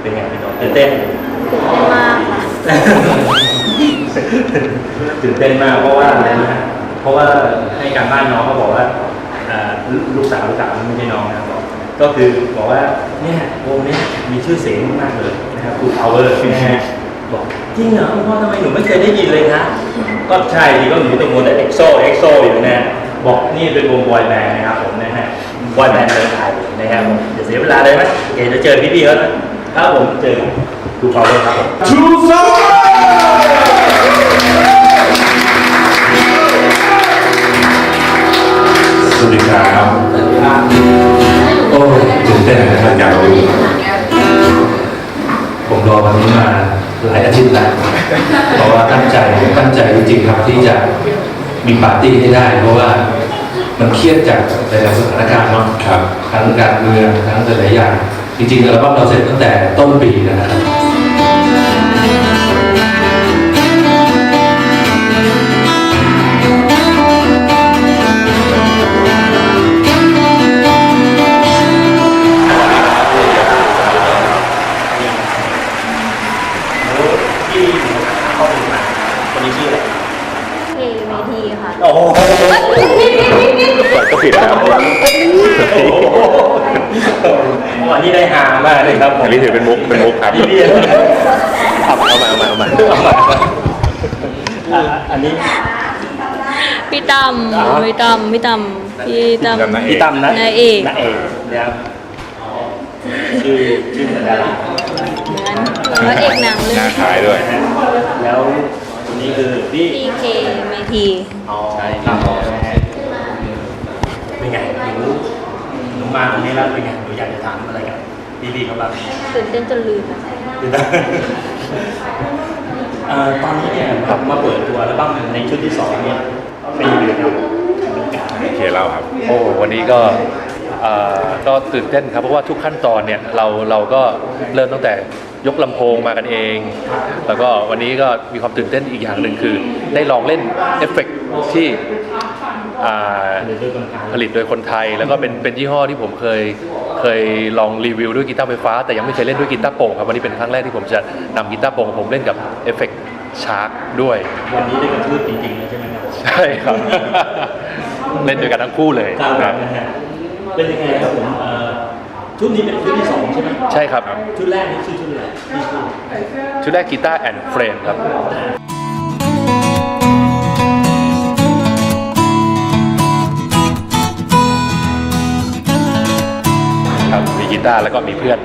เป็นไงพี่น้องตื่นเต้นมากค่ะตื่นเต้นมากเพราะว่าอะไรนะเพราะว่าให้การบ้านน้องเขาบอกว่าอ่าลูกสาวลูกสาวไม่ใช่น้องนะบอกก็คือบอกว่าเนี่ยวงเนี้ยมีชื่อเสียงมากเลยนะครับทูพาวเวอร์นะฮะบอกจริงเหรอคุณพ่อทำไมหนูไม่เคยได้ยินเลยคะก็ใช่ดีก็หนูตะโกนแต่เอ็กโซเอ็กโซอยู่นะฮะบอกนี่เป็นวงบอยแบนด์นะครับผมนะฮะบอยแบนด์เมืองไทยนะครับผมอย่าเสียเวลาเลยไหมโอเคจะเจอพี่ๆเขานะ ครับผมเจอทูพาวเวอร์ครับผม True Power สวัสดีครับโอ้ยตื่นเต้นนะครับอยากดูผมรอวันนี้มาหลายอาทิตย์แล้วเพราะว่าตั้งใจตั้งใจจริงๆครับที่จะมีปาร์ตี้ให้ได้ เพราะว่ามันเครียดจากหลายๆสถานการณ์เนาะครับทั้งการเมืองทั้งหลายๆอย่าง จริงๆอัลบั้มเราเสร็จตั้งแต่ต้นปีนะครับ วันนี้ได้หามากเลยครับผมอันนี้ถือเป็นมุกเป็นมุกครับพี่เบียร์เอาเอามาเอามาเอามาอะอันนี้พี่ตั้มอ๋อพี่ตั้มพี่ตั้มพี่ตั้มจำนะเอพี่กตั้มนะนายเอกนายเอกนะครับชื่อชื่อเหมือนดาราเหมือนเหมือนพระเอกหนังหเรื่อน้างขายด้วยนะฮะแล้วคนนี้คือพี่พี่เคเมทีอ๋อใช่ครับเป็นไงหนูหนู มาตรงนี้แล้วเป็นไงหนูอยากจะถามอะไรกับพี่ๆเขาบ้างตื่นเต้นจนลืมอะเอ่อตอนนี้เนี่ยกลับมาเปิดตัวอัลบั้มในชุดที่สองเนี่ยเป็นยังไงครับดูการโอเคเล่าครับ โอ้วันนี้ก็เอ่อก็ตื่นเต้นครับเพราะว่าทุกขั้นตอนเนี่ยเราเราก็เริ่มตั้งแต่ยกลำโพงมากันเอง แล้วก็วันนี้ก็มีความตื่นเต้นอีกอย่างหนึ่งคือ ได้ลองเล่นเอฟเฟกต์ที่ อ่าหรือด้วยคนไทยผลิตโดยคนไทย แล้วก็เป็นเป็นยี่ห้อที่ผมเคยเคยลองรีวิวด้วยกีตาร์ไฟฟ้า แต่ยังไม่เคยเล่นด้วยกีตาร์โปร่งครับวันนี้เป็นครั้งแรกที่ผมจะนำกีตาร์โปร่งของผมเล่นกับเอฟเฟกต์ชาร์กด้วย วันนี้ได้กระทืบจริงๆเลยใช่ไหมครับใช่ครับ เล่นด้วยกันทั้งคู่เลยครับนะนะฮะเป็นยังไงครับผมเอ่อชุดนี้เป็นชุดที่สองใช่ไหมใช่ครับ ชุดแรกนี่ชื่อชุดอะไรนี่ชื่อชุดแรกกีตาร์แอนด์เฟรนครับ ตาร์แล้วก็มีเพื่อน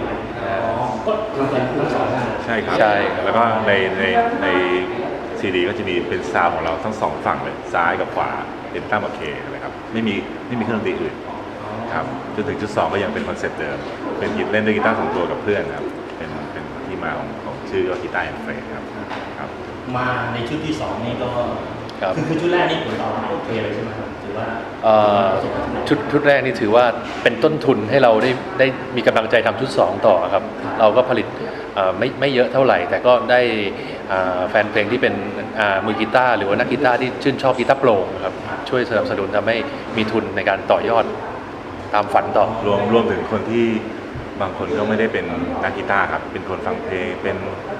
ก็ทำเป็นทั้งสองด้านใช่ครับใช่ครับแล้วก็ในในในซีดีก็จะมีเป็นซาวด์ของเราทั้งสองฝั่งเลยซ้ายกับขวาเป็นตั้มกับเคนะครับไม่มีไม่มีเครื่องดนตรีอื่นครับจนถึงจุดสองก็ยังเป็นคอนเซ็ปต์เดิม เป็นกีตเล่นด้วยกีตาร์สองตัวกับเพื่อนครับเป็นเป็นที่มาของของชื่อว่ากีตาร์แอนด์เฟรนครับครับมาในชุดที่สองนี่ก็ ครับคือคือชุดแรกนี่ผลตอบรับโอเคเลยใช่ไหมครับถือว่าเอ่อชุดชุดแรกนี่ถือว่าเป็นต้นทุนให้เราได้ได้มีกำลังใจทำชุด 2 ต่อครับ เราก็ผลิตเอ่อไม่ไม่เยอะเท่าไหร่ แต่ก็ได้อ่าแฟนเพลงที่เป็นอ่ามือกีตาร์หรือว่านักกีตาร์ที่ชื่นชอบกีตาร์โปร่งครับช่วยสนับสนุนทำให้มีทุนในการต่อยอดตามฝันต่อ รวมรวมถึงคนที่ บางคนก็ไม่ได้เป็นนักกีตาร์ครับ เป็นคนฟังเพลง เป็น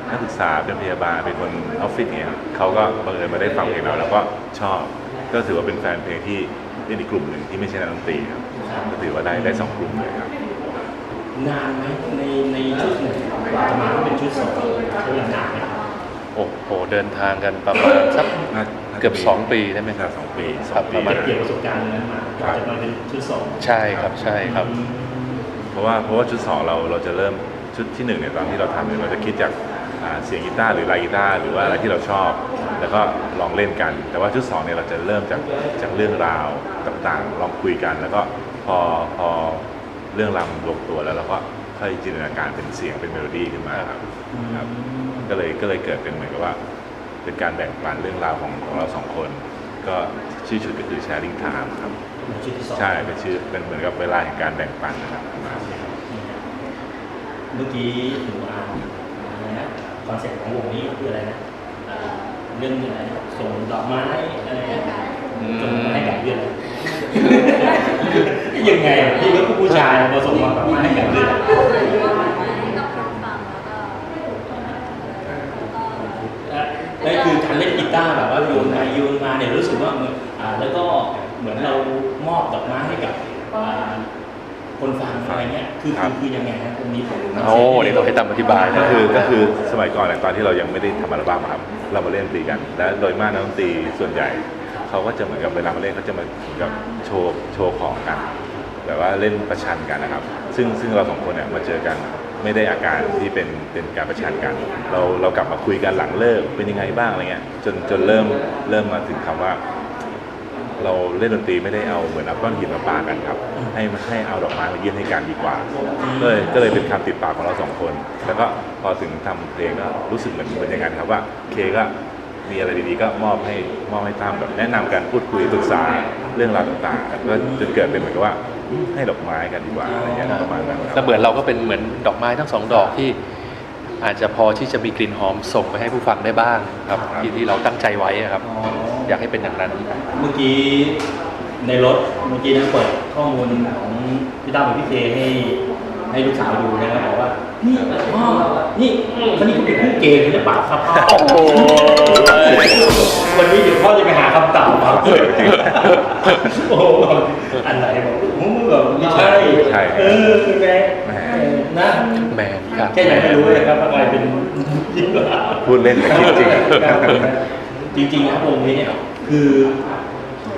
นักศึกษา เป็นพยาบาล เป็นคนออฟฟิศเนี่ยครับเขาก็บังเอิญมาได้ฟังเพลงเราแล้วก็ชอบ ก็ถือว่าเป็นแฟนเพลงที่เป็นอีกกลุ่มหนึ่งที่ไม่ใช่นักดนตรีครับ ก็ถือว่าได้ได้สองกลุ่มเลยครับ นานไหมในในชุดหนึ่งกว่าจะมาเป็นชุดสองใช้เวลานานไหมครับโอ้โหเดินทางกันประมาณสักน่าน่าจะเกือบสองปีได้ไหมไม่ใช่สองปีสครัอบงปีประมาณ เก็บประสบการณ์นั้นมากว่าจะมาเป็นชุดสอง ใช่ครับใช่ครับ เพราะว่าเพราะว่าชุดสองเราเราจะเริ่มชุดที่หนึ่งเนี่ยตอนที่เราทำเนี่ยเราจะคิดจากเสียงกีตาร์หรือลายกีตาร์หรือว่าอะไรที่เราชอบ แล้วก็ลองเล่นกัน แต่ว่าชุดสองเนี่ยเราจะเริ่มจากจากเรื่องราวต่างๆ ลองคุยกัน แล้วก็พอพอเรื่องราวลงตัวแล้วเราก็ค่อยจินตนาการเป็นเสียงเป็นเมโลดี้ขึ้นมาครับครับก็เลยก็เลยเกิดเป็นเหมือนกับว่า เป็นการแบ่งปันเรื่องราวของของเราสองคน ก็ ชื่อชุดก็คือ sharing time ครับในชุดที่สองใช่เป็นชื่อเป็นเหมือนกับเวลาแห่งการแบ่งปันนะครับประมาณนี้เมื่อกี้หนูอ่านอะไรนะคอนเซ็ปต์ของวงนี้คืออะไรนะเอ่อเรื่องอะไรนะส่งดอกไม้อะไรนะอืมส่งมาให้กับยังไงอะพี่ก็ผู้ชายมาส่งมาแบบมาให้กันเลยนั่นคือการเล่นกีตาร์แบบว่าโยน เหมือนเรามอบดอกไม้ให้กับอ่าคนฟังอะไรเงี้ยคือครัคือบคือยังไงฮะตรงนี้ผมโอ้เดี๋ยวต้องให้ตั้มอธิบายก็นะคือก็คือสมัยก่อนเนี่ยตอนที่เรายังไม่ได้ทำอัลบั้มอะครับเรามาเล่นดนตรีกัน และโดยมากนักดนตรีส่วนใหญ่เขาก็จะเหมือนกับเวลามาเล่นเขาจะมาเหมือนกับโชว์โชว์ของกันแบบว่าเล่นประชันกันนะครับ ซึ่งซึ่งเราสองคนเนี่ยมาเจอกันไม่ได้อาการที่เป็นเป็นการประชันกัน เราเรากลับมาคุยกันหลังเลิกเป็นยังไงบ้างอะไรเงี้ยจนจนเริ่มเริ่มมาถึงคำว่า เราเล่นดนตรีไม่ได้เอาเหมือนเอาก้อนหินมาปากันครับ ให้ให้เอาดอกไม้มายื่นให้กันดีกว่าก็เลยก็เลยเป็นคำติดปากของเราสองคน แล้วก็พอถึงทำเพลงก็รู้สึกเหมือนเหมือนอย่างนั้นครับว่าเคก็มีอะไรดีๆก็มอบให้มอบให้ตามแบบแนะนำกันพูดคุยปรึกษาเรื่องราวต่างๆก็จนเกิดเป็นเหมือนกับว่าให้ดอกไม้กันดีกว่าอะไรอย่างเงี้ยประมาณนั้นคแล้รัวบเหมือนเราก็เป็นเหมือนดอกไม้ทั้งสองดอกที่ อาจจะพอที่จะมีกลิ่นหอมส่งไปให้ผู้ฟังได้บ้างครับครับ ที่ที่เราตั้งใจไว้อะครับ อ๋ออยากให้เป็นอย่างนั้น เมื่อกี้ในรถเมื่อกี้นะเปิดข้อมูลของพี่ตั้มกับพี่เจให้ให้ลูกสาวดูนะครับบอกว่านี่พ่อ นี่คนนี้เขาเป็นผู้เกย์หรือเปล่าครับพ่อโอ้โหวันนี้เดี๋ยวพ่อจะไปหาคำตอบครับโอ้โหอะไรบอกโอ้โหแบบไม่ใช่ใช่เออแม่แหมนะแมนครับแค่ไหนไม่รู้เลยครับว่าใครเป็นจริงหรือเปล่าพูดเล่นแต่คิดจริงจริงๆนะวงนี้เนี่ยคือ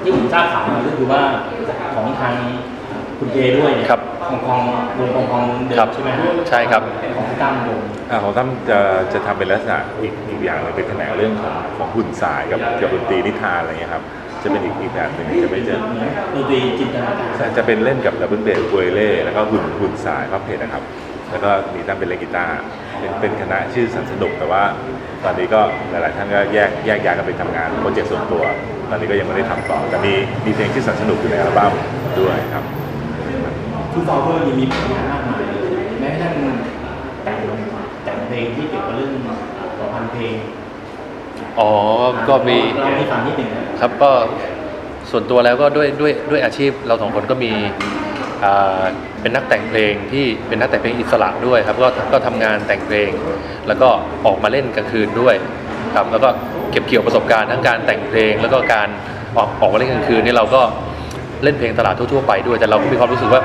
ที่ผมทราบข่าวมาก็คือว่าของทาง คุณเจด้วยเนี่ยครับของของวงของของเดิครัมบใช่ไหมฮะใช่ครับของพี่ตั้มวง อ่าของตั้มจะจะทำเป็นลักษณะอีกอีกอย่างหนึงเป็นแขนงเรื่องของของหุ่นสายกับกับดนตรีนิทานอะไรเงี้ยครับจะเป็นอีกอีกแบบหนึ่งจะไม่เจอดนตรีจินตนาการจะจะเป็นเล่นกับดับเบิลเบสคุยเล่แล้วก็หุ่นหุ่นสายพับเพจนะครับ แล้วก็มีตั้มเป็นเล่นกีตาร์เป็นเป็นคณะชื่อสันสนุกแต่ว่า ตอนนี้ก็หลาย ๆ ท่านก็แยกแยกย้ายกันไปทำงานโปรเจกต์ส่วนตัว ตอนนี้ก็ยังไม่ได้ทำต่อแต่มีมีเพลงชื่อสันสนุกอยู่ในอัลบั้มด้วยครับ ทูฟาวเวอร์นี่มีผลงานมากมายแม้กระทั่งแต่งแต่งเพลงที่เกี่ยวกับเรื่องต่อพันเพลงอ๋อ ก็มีเราให้ฟังนิดหนึ่งนะครับก็ส่วนตัวแล้วก็ด้วยด้วยด้วยอาชีพเราสองคนก็มีอ่าเป็นนักแต่งเพลงที่เป็นนักแต่งเพลงอิสระด้วยครับก็ก็ทำงานแต่งเพลง แล้วก็ออกมาเล่นกลางคืนด้วยครับแล้วก็เก็บเกี่ยวประสบการณ์ทั้งการแต่งเพลง แล้วก็การออกออกมาเล่นกลางคืนนี่เราก็ เล่นเพลงตลาดทั่วๆไปด้วย แต่เราก็มีความรู้สึกว่า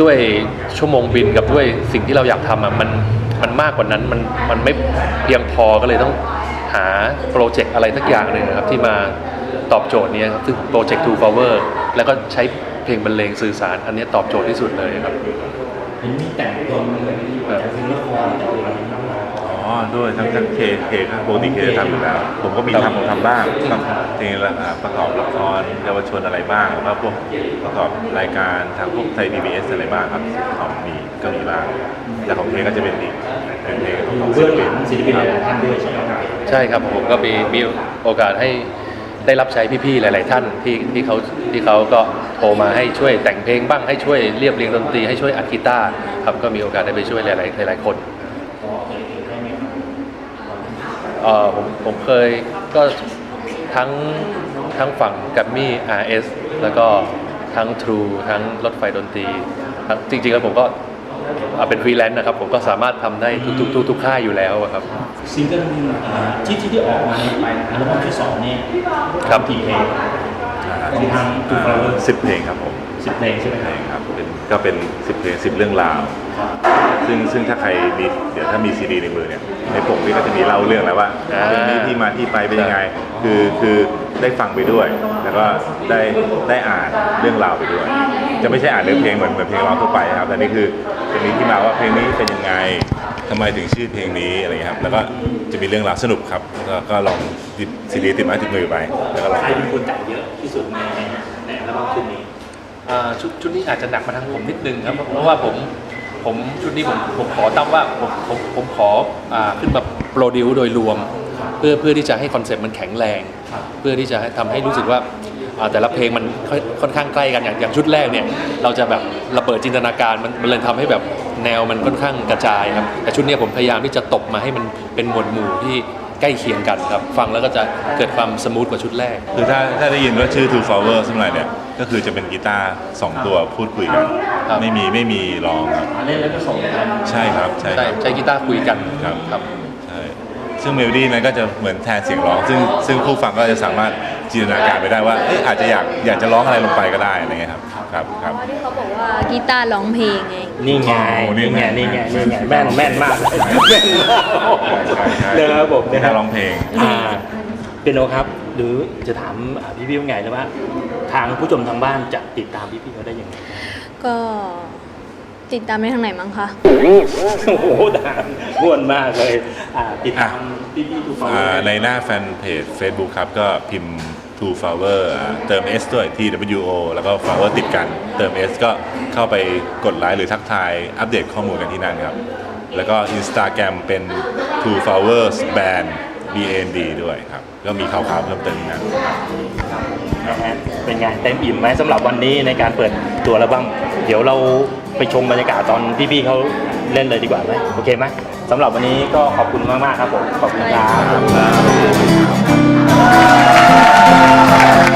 ด้วยชั่วโมงบินกับด้วยสิ่งที่เราอยากทำอะมันมันมากกว่านั้นมันมันไม่เพียงพอก็เลยต้องหาโปรเจกต์อะไรสักอย่างหนึ่งนะครับ ที่มาตอบโจทย์เนี้ยครับซึ่งโปรเจกต์ Two Power แล้วก็ใช้เพลงบรรเลงสื่อสาร อันเนี้ยตอบโจทย์ที่สุดเลยครับเห็นมีแต่งเพลงแต่งเพลงละครแต่งเพลงอะไรบ้างอ๋อ ด้วยทั้งทั้งเคเคครับปกติเคจะทำอยู่แล้ว ผมก็มีครับทำผมทำบ้างทำเพลงละอ่าประกอบละครเยาวชนอะไรบ้างแล้วก็พวกประกอบรายการทางพวกไทย PBS อะไรบ้างครับของมีก็มีบ้างแต่ของเคก็จะเป็นอีกเป็นเพลงของอยู่ศิเบื้ลองหปิลันงศิลปินหลายๆท่านด้วยใช่ไหมครับใช่ครับผมก็มีมีโอกาสให้ได้รับใช้พี่ๆหลาย ๆ ท่านที่ที่เขาที่เขาก็โทรมาให้ช่วยแต่งเพลงบ้างให้ช่วยเรียบเรียงดนตรีให้ช่วยอัดกีตาร์ครับก็มีโอกาสได้ไปช่วยหลายๆหลายๆคน ก็เคยได้ไหมครับ เอ่อผมผมเคยก็ทั้งทั้งฝั่งกัมมี่ RS แล้วก็ทั้ง True ทั้งรถไฟดนตรีทั้งจริง ๆ แล้วผมก็อ่าเป็นฟรีแลนซ์นะครับ ผมก็สามารถทำได้ทุกๆทุกทุกค่ายอยู่แล้วอะครับ ซิงเกิลอ่าที่ที่ที่ออกมาในไปอัลบั้มที่สองเนี่ยครับ กี่เพลงของทางทูฟลาวเวอร์สิบเพลงครับผมสิบเพลงใช่ไหมเพคลรับงครับเป็นก็เป็นสิบเพลงสิบเรื่องราว ซึ่งซึ่งถ้าใครมีเดี๋ยวถ้ามีซีดีในมือเนี่ย ในปกนี่ก็จะมีเล่าเรื่องแล้วว่าอ่าเพลงนี้ที่มาที่ไปเป็นยังไง คือคือได้ฟังไปด้วย แล้วก็ได้ได้อ่านเรื่องราวไปด้วย จะไม่ใช่อ่านเรื่องเพลงเหมือนเหมือนเพลงร้องทั่วไปนะครับแต่นี่คือจะมีที่มาว่าเพลงนี้เป็นยังไงทำไมถึงชื่อเพลงนี้อะไรอย่างเงี้ยครับแล้วก็จะมีเรื่องราวสนุกครับก็ก็ลองหยิบซีดีติดไม้ติดมือไปแล้วก็ลอง ใครเป็นคนแต่งเยอะที่สุดในในในอัลบั้มชุดนี้ อ่าชุดชุดนี้อาจจะหนักมาทางผมนิดนึงครับเพราะว่าผม ผมชุดนี้ผมผมขอตั้งว่าผมผมผมขออ่าขึ้นมาโปรดิวโดยรวม เพื่อเพื่อที่จะให้คอนเซ็ปต์มันแข็งแรง เพื่อที่จะให้ทำให้รู้สึกว่าอ่าแต่ละเพลงมันค่อยค่อนข้างใกล้กันอย่างอย่างชุดแรกเนี่ยเราจะแบบระเบิดจินตนาการมันมันเลยทำให้แบบแนวมันค่อนข้างกระจายครับแต่ชุดเนี้ยผมพยายามที่จะตกมาให้มันเป็นหมวดหมู่ที่ ใกล้เคียงกันครับ ฟังแล้วก็จะเกิดความสมูทกว่าชุดแรก คือถ้าถ้าได้ยินว่าชื่อ Two Flower สมัยเนี่ยก็คือจะเป็นกีตาร์สองตัวพูดคุยกัน ครับ ไม่มีไม่มีร้องครับเล่นแล้วก็ส่งกันใช่ครับใช่คใช่รับ ใช้กีตาร์คุยกันครับ ครับ ใช่ซึ่งเมโลดี้นั้นก็จะเหมือนแทนเสียงร้อง ซึ่งซึ่งผู้ฟังก็จะสามารถจินตนาการไปได้ว่าเอ๊ะอาจจะอยากอยากจะร้องอะไรลงไปก็ได้อะไรเงี้ยครับครับครับที่เขาบอกว่ากีตาร์ร้องเพลงไง นี่ไงโอ้นี่นี่ไงไงนี่ไงนี่ไงแม่นแม่นมากแม่นมากใช่ใช่เลยครับผมเป็นะนคนัรับกร้องเพลง อ่าเป็นโนครับ หรือจะถามอ่าพี่ๆว่าไงแล้วว่า ทางผู้ชมทางบ้านจะติดตามพี่ๆเขาได้ยังไงก็ติดตามได้ทางไหนมั้งคะ โอ้โหด่านม่วนมากเลยอ่าติดตามพี่ๆทุกคน อ่าในหน้าแฟนเพจ Facebook ครับ ก็พิมพ์ Two Flower เติม S ด้วย T W O แล้วก็ Flower ติดกัน เติม S ก็เข้าไปกดไลค์หรือทักทายอัปเดตข้อมูลกันที่นั่นครับ แล้วก็ Instagram เป็น Two Flowers Band B A N D ด้วยครับ ก็มีข่าวๆเพิ่มเติมที่นั่นครับนะฮะเป็นไงเต็มอิ่มไหมสำหรับวันนี้ในการเปิดตัวอัลบั้มเดี๋ยวเราไปชมบรรยากาศตอนพี่ๆเขาเล่นเลยดีกว่าไหมโอเคไหม สำหรับวันนี้ก็ขอบคุณมาก ๆ ครับผม ขอบคุณครับ